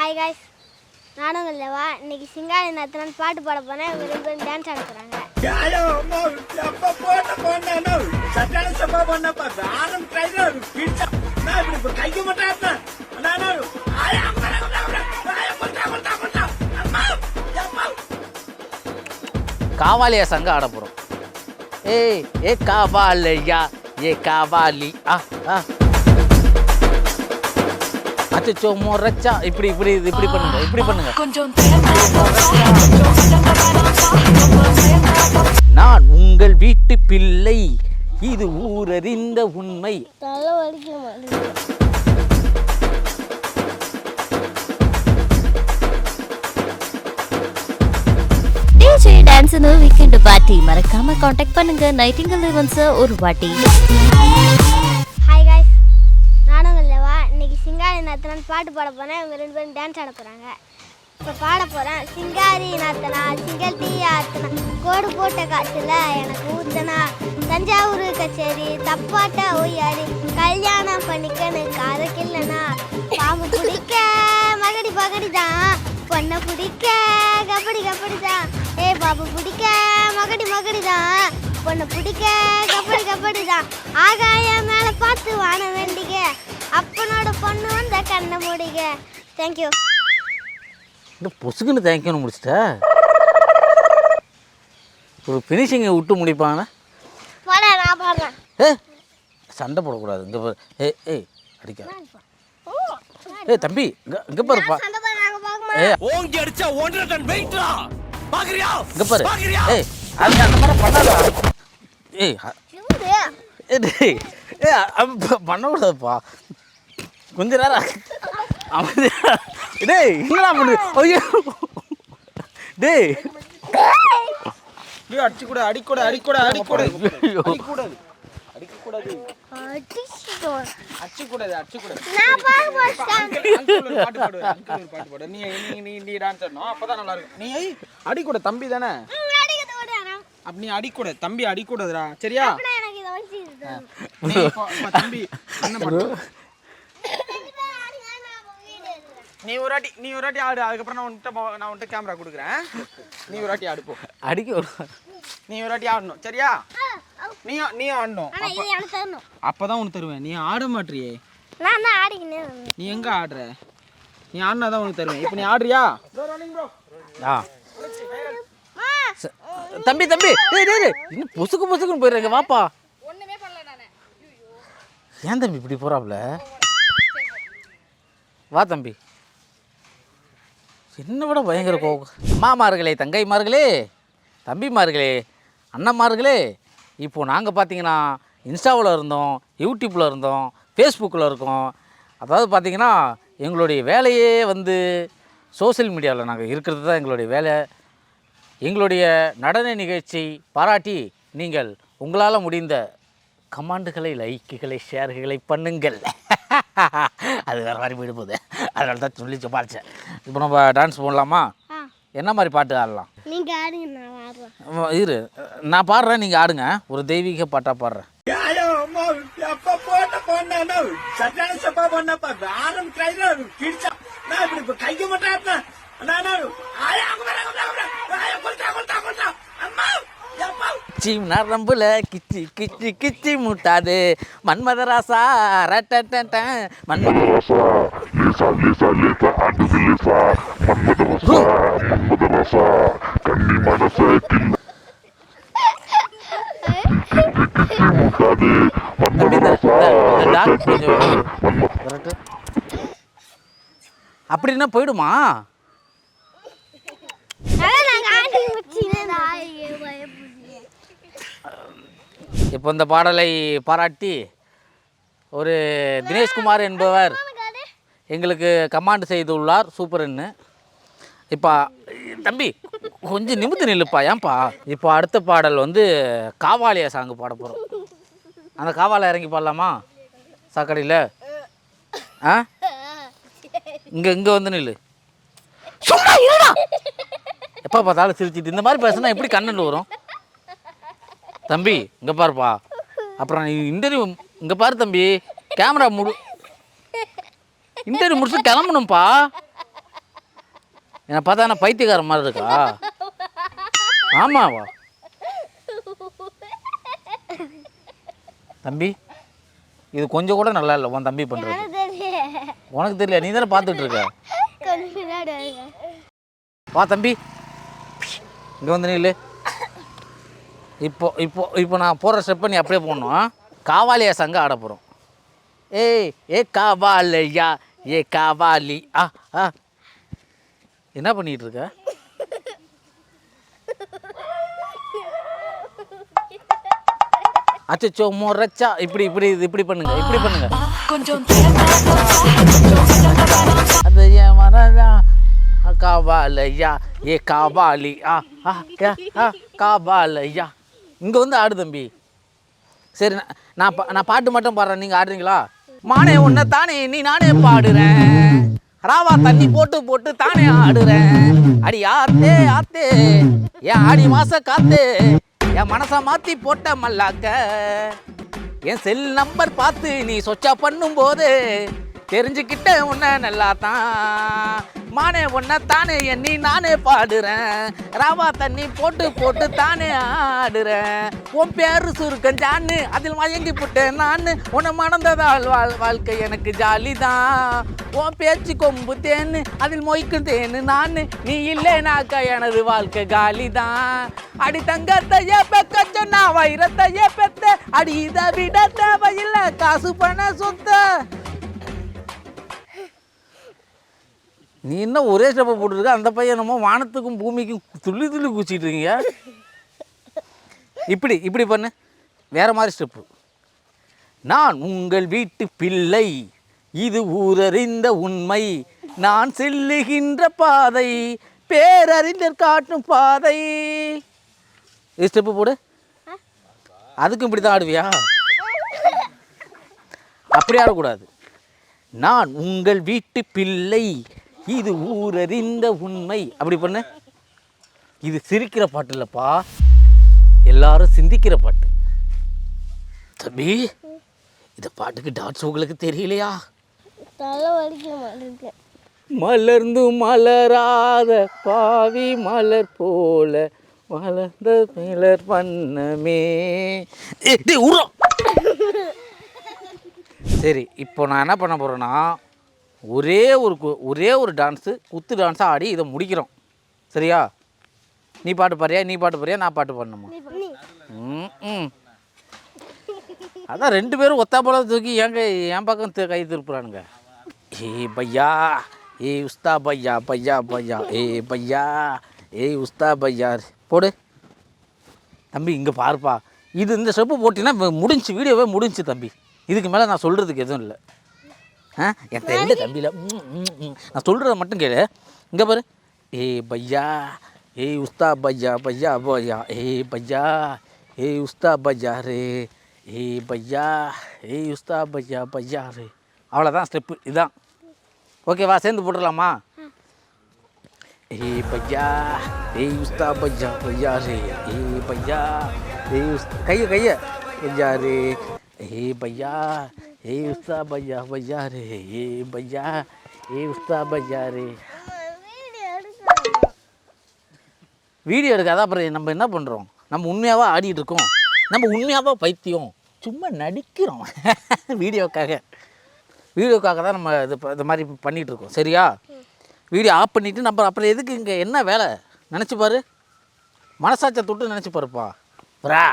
Hi guys நானும் தேவா இன்னைக்கு சிங்காரி நேரத்தில் பாட்டு பாட போனேன் இவங்க ரெண்டு பேரும் டான்ஸ் ஆட போகிறாங்க காவாலியா சங்கம் ஆட போகிறோம் ஏய் ஏ காவாலையா? ஏ காவாலி. ஆ ஆ. அச்சோ முறைச்சா. இப்படி இப்படி இது இப்படி பண்ணுங்க இப்படி பண்ணுங்க. நான் உங்கள் வீட்டு பிள்ளை. இது ஊரறிந்த உண்மை. டிஜே டான்ஸ்னு வீக்கெண்ட் பார்ட்டி மறக்காம காண்டாக்ட் பண்ணுங்க. நைட்டிங்கல் ஈவெண்ட்ஸ் ஒரு வாட்டி. நாத்தனான்னு பாட்டு பாட போனேன் இவங்க ரெண்டு பேரும் டான்ஸ் ஆட போகிறாங்க இப்போ பாட போகிறேன் சிங்காரி நாத்தனா சிங்கல் டீ ஆத்தனா கோடு போட்ட காற்றுல எனக்கு ஊத்தனா. தஞ்சாவூர் கச்சேரி தப்பாட்ட ஒய்யாடி கல்யாணம் பண்ணிக்கன்னு காதை இல்லைனா பாம்பு பிடிக்க மகடி பகடி தான் பொண்ணை பிடிக்க கபடி கபடி தான் ஏ பாபு பிடிக்க மகடி மகடி தான் பொண்ணை பிடிக்க கபடி கபடி தான் ஆகாயம் மேலே பார்த்து வான வேண்டிக்க அப்பனோட பொண்ணு வந்த கண்ணை மூடிக தேங்க்யூ இந்த பொசுக்குன்னு தேங்க்யூன்னு முடிச்சிட்ட? ஒரு ஃபினிஷிங்கை விட்டு முடிப்பாங்க போட நான் பாடுறேன். ஏ சண்டை போடக்கூடாது. இங்கே பாரு. ஏ ஏய் அடிக்க. ஏ தம்பி இங்கே இங்கே பாருப்பா ஏ. ஓங்கி அடிச்சா ஒன்றரை டன் வெயிட்ரா பாக்குறியா? இங்கே பாரு. ஏய் அது அந்த மாதிரி பண்ணாதா. ஏய் அ- மாட்டேன் ஏ டேய். ஏ அப்ப பண்ணக்கூடாதுப்பா. கொஞ்ச நேரம் அமைதியா டேய் என்னடா பண்ணு ஐயோ. டேய். ஐயோ அடிக்கூட அடிக்கூட அடிக்கூட அடிக்கூட ஐயோ. அடிக்கூடாது. அடிக்கக்கூடாது. அடிச்சிட்டோம் அடிச்சக்கூடாது அடிச்சக்கூடாது. நான் பாட மாட்டேன் அங்கிள் ஒரு பாட்டு பாடு அங்கிள் ஒரு பாட்டு பாடு. நீ நீ நீ டான்ஸ் ஆடணும். அப்பதான் நல்லா இருக்கும் நீ ஐய், அடிக்கூட தம்பி தானே? அடிக்கிறது விடுறேன் அப்ப நீ அடிக்கூட தம்பி அடிக்கூடாதுடா. சரியா? தம்பி என்ன நீ ஒரு வாட்டி நீ ஒரு வாட்டி ஆடு. அதுக்கப்புறம் நான் உன்கிட்ட மொ- நான் உன்கிட்ட கேமரா கொடுக்குறேன். நீ ஒரு வாட்டி ஆடு போ. அடிக்க. நீ ஒரு வாட்டி ஆடணும். சரியா? நீ நீ ஆடணும். அப்பதான் உனக்கு தருவேன். நீ ஆட மாட்டியே. நீ எங்க ஆடுற? நீ ஆடினா தான் உனக்கு தருவேன். இப்போ நீ ஆடுறியா? ஆ. தம்பி தம்பி. டேய் டேய் டேய். இன்னும் பொசுக்கு பொசுக்குன்னு போயிடுறேங்க வாப்பா. ஏன் தம்பி இப்படி போறாப்ல? வா தம்பி. என்ன விட பயங்கர கோபம். அம்மாமார்களே தங்கைமார்களே தம்பிமார்களே அண்ணன்மார்களே இப்போது நாங்கள் பார்த்தீங்கன்னா இன்ஸ்டாவில் இருந்தோம் யூடியூப்பில் இருந்தோம் ஃபேஸ்புக்கில் இருக்கோம். அதாவது பார்த்தீங்கன்னா எங்களுடைய வேலையே வந்து சோஷியல் மீடியாவில் நாங்கள் இருக்கிறது தான் எங்களுடைய வேலை. எங்களுடைய நடன நிகழ்ச்சி பாராட்டி நீங்கள் உங்களால் முடிந்த கமாண்டுகளை லைக்குகளை ஷேர்களை பண்ணுங்கள். அது வேறு மாதிரி போயிட்டு போகுது அதனால தான் சொல்லி சமாளித்தேன் இப்போ நம்ம டான்ஸ் போடலாமா? என்ன மாதிரி பாட்டு ஆடலாம்? நீங்க ஆடுங்க நான் ஆடுறேன். உம், இரு. நான் பாடுறேன் நீங்கள் ஆடுங்க. ஒரு தெய்வீக பாட்டாக பாடுறேன். கிச்சி நரம்புல கிச்சி கிச்சி கிச்சி முட்டாது மன்மதராசா ரட்ட மன்மத Lisa, Lisa, Lisa, antes de Lisa, Manmada Rasa, Manmada Rasa, Kanni Manasa, Kill, Mutade, தம்பி Manmada இந்த Rasa, இந்த- இந்த டாக் கொஞ்சம் Manmada விரட்டு. அப்படின்னா போயிடுமா அதான் நாங்க ஆடி முடிச்சுனே நான் பயப்படுறேன் இப்போ இந்த பாடலை பாராட்டி ஒரு தினேஷ்குமார் என்பவர் எங்களுக்கு கமாண்ட் செய்துள்ளார். சூப்பர்ன்னு இப்போ தம்பி கொஞ்சம் நிமித்து நில்லுப்பா ஏன்பா? இப்போ அடுத்த பாடல் வந்து காவாலியா சாங்கு பாட போகிறோம் அந்த காவாலை இறங்கி பாடலாமா? சாக்கடையில்? ஆ? இங்கே இங்கே வந்து நில்லு. சும்மா எப்போ பார்த்தாலும் சிரிச்சிட்டு இந்த மாதிரி பேசுனா எப்படி கண்ணன் வரும்? தம்பி இங்கே பாருப்பா. அப்புறம் நீ இன்டர்வியூ இங்கே பாரு தம்பி கேமரா முடு இன்டர்வியூ முடிச்சு கிளம்பணும்ப்பா. என்னை பார்த்தா என்ன பைத்தியக்கார மாதிரி இருக்கா? ஆமாவா? தம்பி இது கொஞ்சம் கூட நல்லா இல்லை உன் தம்பி பண்ணுறது உனக்கு தெரியல நீ தானே பார்த்துட்டு இருக்க. வா தம்பி. இங்கே வந்து நில்லு. இப்போ இப்போ இப்போ நான் போகிற ஸ்டெப்பை நீ அப்படியே போடணும் காவாலியா சங்க ஆட போகிறோம் ஏய் ஏ காவாலையா ஏ காவாலி ஆ ஆ. என்ன பண்ணிட்டு இருக்க? அச்சோ மொரச்சா இப்படி இப்படி இப்படி பண்ணுங்க இப்படி பண்ணுங்க. அது ஏன் வரதா காவாலையா ஏ காவாலி ஆ ஆ யா, ஆ காவாலையா. இங்கே வந்து ஆடு தம்பி. சரி நான் நான் பா- நான் பாட்டு மட்டும் பாடுறேன். நீங்கள் ஆடுறீங்களா? மானே உன்னை தானே நீ நானே பாடுறேன். ராவா தண்ணி போட்டு போட்டு தானே ஆடுறேன். அடி ஆத்தே ஆத்தே. என் ஆடி மாச காத்தே. என் மனசை மாற்றி போட்ட மல்லாக்க. என் செல் நம்பர் பார்த்து நீ சொச்சா பண்ணும் போது தெரிஞ்சுக்கிட்ட உன்னை நல்லா தான் மானே உன்னை தானே எண்ணி நானே பாடுறேன். ராவா தண்ணி போட்டு போட்டு தானே ஆடுறேன். உன் பேரு சுருக்கஞ்சான்னு அதில் மயங்கி புட்டேன் நான். உன்னை மணந்ததால் வாழ் வாழ்க்கை எனக்கு ஜாலி தான் உன் பேச்சு கொம்பு தேன்னு அதில் மொய்க்கும் தேன்னு நான். நீ இல்லைனாக்கா எனது வாழ்க்கை காலி தான் அடி தங்கத்தையே பெக்க சொன்னா வைரத்தையே பெத்த. அடி இதை விட தேவையில்லை காசு பண சொத்த. நீ என்ன ஒரே ஸ்டெப்பை போட்டுருக்க? அந்த பையன் என்னமோ வானத்துக்கும் பூமிக்கும் துள்ளி துள்ளி குச்சிட்டு இருக்கீங்க. இப்படி இப்படி பண்ணு. வேற மாதிரி ஸ்டெப்பு. நான் உங்கள் வீட்டு பிள்ளை. இது ஊரறிந்த உண்மை. நான் செல்லுகின்ற பாதை. பேரறிஞர் காட்டும் பாதை. ஸ்டெப்பு போடு. அதுக்கும் இப்படி தான் ஆடுவியா? அப்படி ஆடக்கூடாது. நான் உங்கள் வீட்டு பிள்ளை. இது ஊரறிந்த உண்மை. அப்படி பண்ணு? இது சிரிக்கிற பாட்டு இல்லைப்பா. எல்லாரும் சிந்திக்கிற பாட்டு. தம்பி இந்த பாட்டுக்கு டான்ஸ் உங்களுக்கு தெரியலையா? மலர்ந்து மலராத பாவி மலர் போல மலர்ந்த மலர் உர்றா. சரி இப்போ நான் என்ன பண்ண போகிறேன்னா ஒரே ஒரு கு- ஒரே ஒரு டான்ஸு குத்து டான்ஸாக ஆடி இதை முடிக்கிறோம். சரியா? நீ பாட்டு பாடுறியா? நீ பாட்டு பாடுறியா? நான் பாட்டு பாடணுமா? ம் அதான் ரெண்டு பேரும் ஒத்தா போல தூக்கி எங்க என் பக்கம் கை திருப்புறானுங்க? ஏ பையா ஏ உஸ்தா பையா பையா பையா ஏ பையா ஏ உஸ்தா பையா. போடு. தம்பி இங்கே பாருப்பா. இது இந்த ஸ்டெப்பு போட்டிங்கன்னா முடிஞ்சு வீடியோவே முடிஞ்சு தம்பி. இதுக்கு மேலே நான் சொல்கிறதுக்கு எதுவும் இல்லை. ஆ என் தெரியல தம்பியில் நான் சொல்கிறத மட்டும் கேளு. இங்கே பாரு. ஏ பையா ஏ உஸ்தா பையா பையா பையா. ஏ பையா ஏ உஸ்தா பையா ரே. ஏ பையா ஏ உஸ்தா பையா பையா ரே. அவ்வளோதான் ஸ்டெப்பு இதுதான் ஓகேவா சேர்ந்து போட்டுடலாமா? ஏ பையா ஏ உஸ்தா பையா பையா ரே. ஏ பையா ஏ உஸ் கையை கையை. பையா ரே. ஏ பையா ஏ உஸ்தா பையா பையா ரே ஏ பையா ஏ உஸ்தா பையா ரே வீடியோ எடுக்காத அப்புறம் நம்ம என்ன பண்ணுறோம் நம்ம உண்மையாவா ஆடிட்டு இருக்கோம் நம்ம உண்மையாவா பைத்தியம். சும்மா நடிக்கிறோம். வீடியோக்காக வீடியோக்காக தான் நம்ம இது இது மாதிரி பண்ணிகிட்டு இருக்கோம் சரியா? வீடியோ ஆஃப் பண்ணிவிட்டு நம்ம அப்புறம் எதுக்கு இங்கே என்ன வேலை? நினச்சி பாரு. மனசாட்சியை தொட்டு நினச்சி பாருப்பா. வரா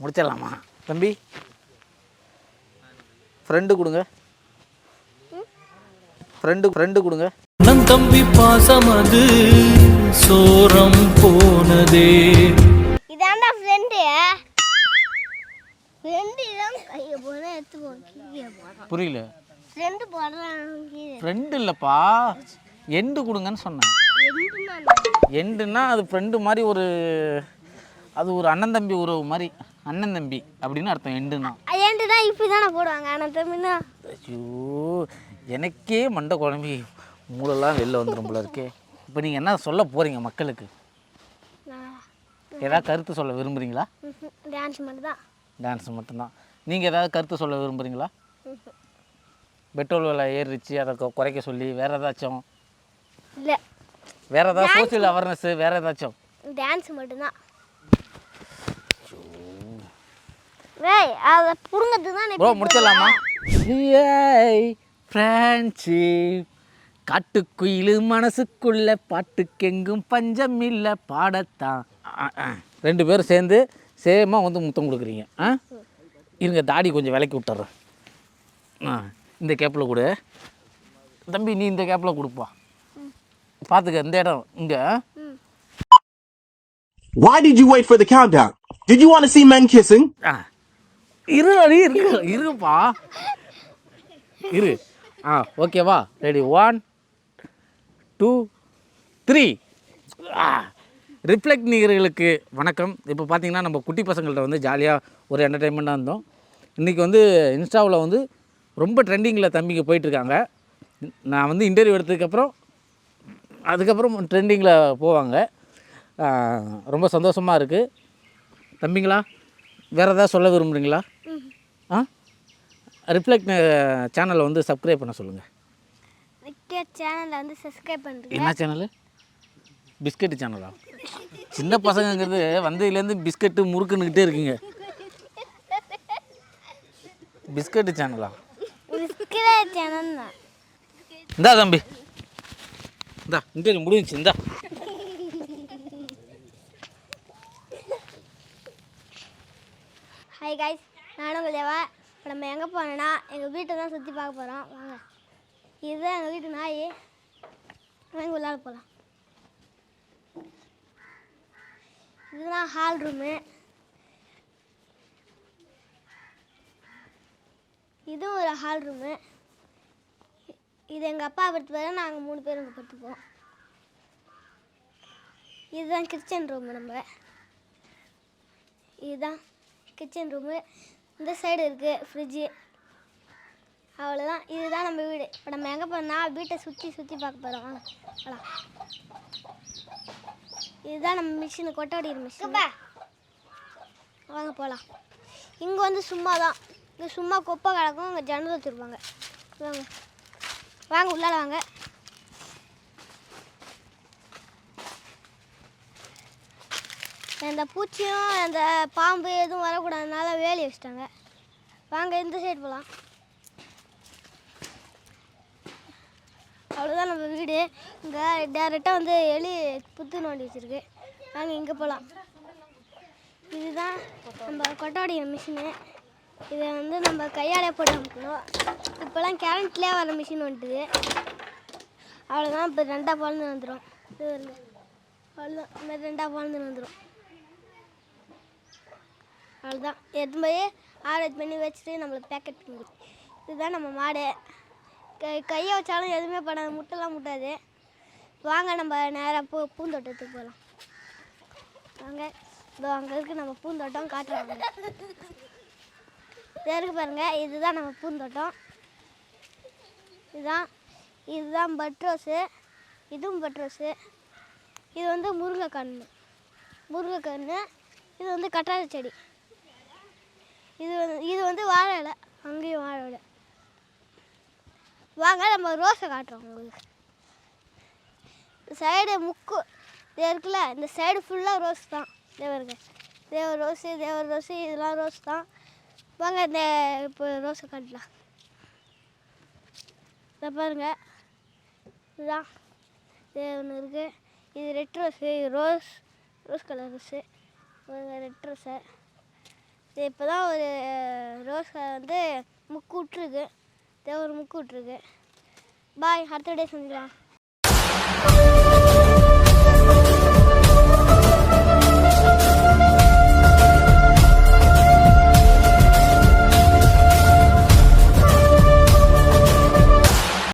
முடிச்சிடலாமா? தம்பி. ஃப்ரெண்டு கொடுங்க. ஃப்ரெண்டு ஃப்ரெண்டு கொடுங்க. நம் தம்பி பாசம் அது சோரம் போனதே. இதாண்டா ஃப்ரெண்டு ஃப்ரெண்டு தான் கையை போட எடுத்து போடுறான் புரியல. ஃப்ரெண்டு போடுறான் கீழே. ஃப்ரெண்டு இல்லைப்பா. எண்டு கொடுங்கன்னு சொன்னேன். எண்டுனா எண்டுன்னா அது ஃப்ரெண்டு மாதிரி ஒரு அது ஒரு அண்ணன் தம்பி உறவு மாதிரி. அண்ணன் தம்பி அப்படின்னு அர்த்தம் எண்டுன்னா தான் இப்படி தானே போடுவாங்க. ஆனால் தம்பினா ஐயோ எனக்கே மண்டை குழம்பி மூளெல்லாம் வெளில வந்துடும் போல இருக்கே. இப்போ நீங்கள் என்ன சொல்ல போகிறீங்க மக்களுக்கு? ஏதாவது கருத்து சொல்ல விரும்புகிறீங்களா டான்ஸ் மட்டும் தான் டான்ஸ் மட்டும்தான். நீங்கள் ஏதாவது கருத்து சொல்ல விரும்புகிறீங்களா பெட்ரோல் விலை ஏறிச்சு அதை குறைக்க சொல்லி வேறு ஏதாச்சும்? இல்லை. வேற ஏதாவது சோசியல் அவேர்னஸ் வேற ஏதாச்சும்? டான்ஸ் மட்டும்தான். வேய் அதை புடுங்கிறதுக்கு தான் ப்ரோ முடிச்சிடலாமா? ஃப்ரெண்ட்ஷிப் காட்டுக்குயில் மனசுக்குள்ள பாட்டுக்கெங்கும் பஞ்சம் இல்லை பாடத்தான். ரெண்டு பேரும் சேர்ந்து சேமாக வந்து முத்தம் கொடுக்குறீங்க. ஆ இருங்க தாடி கொஞ்சம் விலைக்கு விட்டுறேன். ஆ இந்த கேப்பில் கொடு. தம்பி நீ இந்த கேப்பில் கொடுப்பா. பார்த்துக்க இந்த இடம் இங்கே. Why did you wait for the countdown? Did you want to see men kissing? ஆ இரு அடி இருக்கு இருப்பா. இரு. ஆ ஓகேவா ready one two three reflect நீர்களுக்கு வணக்கம். இப்போ பார்த்தீங்கன்னா நம்ம குட்டி பசங்கள்ட்ட வந்து ஜாலியாக ஒரு என்டர்டெயின்மெண்ட்டாக இருந்தோம். இன்றைக்கி வந்து இன்ஸ்டாவில் வந்து ரொம்ப ட்ரெண்டிங்கில் தம்பிங்க போயிட்டுருக்காங்க. நான் வந்து இன்டர்வியூ எடுத்ததுக்கப்புறம் அதுக்கப்புறம் ட்ரெண்டிங்கில் போவாங்க. ரொம்ப சந்தோஷமாக இருக்குது தம்பிங்களா வேறு எதாவது சொல்ல விரும்புகிறீங்களா ஆ? ரிஃப்ளெக்ட் சேனலை வந்து சப்ஸ்கிரைப் பண்ண சொல்லுங்கள் விக்கெட் சேனலை வந்து சப்ஸ்கிரைப் பண்ணுறேன் என்ன சேனலு பிஸ்கெட்டு சேனலா சின்ன பசங்கங்கிறது வந்ததுலேருந்து பிஸ்கெட்டு முறுக்குன்னுக்கிட்டே இருக்கீங்க. பிஸ்கெட்டு சேனலா சேனல் இந்தா தம்பி. இந்தா இன்டர்வியூ முடிஞ்சிச்சு இந்தா. ஹாய் காய்ஸ் நானும் உங்கள் தேவா இப்போ நம்ம எங்கே போனோன்னா எங்கள் வீட்டை தான் சுற்றி பார்க்க போகிறோம் வாங்க. இதுதான் எங்கள் வீட்டு நாய். வாங்க உள்ளார போகலாம் இதுதான் ஹால் ரூமு இதுவும் ஒரு ஹால் ரூமு இது எங்கள் அப்பா படுத்துப்பாரு நாங்கள் மூணு பேரும் இங்கே படுத்துப்போம் இதுதான் கிச்சன் ரூமு நம்ம. இதுதான் கிச்சன் ரூமு இந்த சைடு இருக்குது ஃப்ரிட்ஜு அவ்வளோதான் இதுதான் நம்ம வீடு. இப்போ நம்ம எங்கே போனால் வீட்டை சுற்றி சுற்றி பார்க்க போகிறோம் வாங்க போகலாம் இதுதான் நம்ம மிஷினு கொட்டடிக்கிற மிஷின் வாங்க போகலாம் இங்கே வந்து சும்மா தான் இங்கே சும்மா குப்பை கிடக்கும். இங்கே ஜன்னல் வச்சுருப்பாங்க. வாங்க. வாங்க உள்ளால வாங்க. அந்த பூச்சியும் அந்த பாம்பு எதுவும் வரக்கூடாதுனால வேலி வச்சிட்டாங்க. வாங்க இந்த சைடு போகலாம் அவ்வளோதான் நம்ம வீடு. இங்கே டேரெக்டாக வந்து எலி புத்து நோண்டி வச்சுருக்கு. வாங்க இங்கே போகலாம் இதுதான் நம்ம கொட்டாடிய மிஷினு இதை வந்து நம்ம கையாலே போட்டு அமுக்கணும். இப்போலாம் கேரண்ட்லேயே வர மிஷின் வந்துட்டுது. அவ்வளோதான் இப்போ ரெண்டாக பழந்து வந்துடும் இது வருங்க அவ்வளோதான் இந்த மாதிரி ரெண்டாக பழந்து வந்துடும் அவ்வளோதான் எடுத்து போய் ஆரேஞ்ச் பண்ணி வச்சுட்டு நம்மளுக்கு பேக்கெட் பண்ணி இதுதான் நம்ம மாடு. கை கையை வச்சாலும் எதுவுமே பண்ணாது. முட்டைலாம் முட்டாது. வாங்க நம்ம நேராக பூ பூந்தோட்டத்துக்கு போகலாம் வாங்க. இதோ அங்கே இருக்கு நம்ம பூந்தோட்டம். காட்டுறாங்க இருக்கு பாருங்கள் இதுதான் நம்ம பூந்தோட்டம். இதுதான் இதுதான் பட்ரோஸு இதுவும் பட்ரோஸு இது வந்து முருங்கைக்கன்று முருங்கைக்கன்று இது வந்து கட்டார செடி. இது வந்து இது வந்து வாழை இலை. அங்கேயும் வாழை இலை. வாங்க நம்ம ரோஸை காட்டுறோம் உங்களுக்கு. சைடு முக்கு இது இருக்குல்ல இந்த சைடு ஃபுல்லாக ரோஸ் தான். தேவருங்க தேவர் ரோஸு தேவர் ரோஸு இதெல்லாம் ரோஸ் தான். வாங்க இந்த இப்போ ரோஸை காட்டலாம். இதை பாருங்க. இதுதான். இது ஒன்று இருக்குது இது red rose rose rose colour rose. Red ரோஸை. இது இப்போ தான் ஒரு ரோஸ் வந்து முக்கு விட்ருக்கு தேவை ஒரு முக்கு விட்ருக்கு பாய் அடுத்த டே செஞ்சுக்கலாம்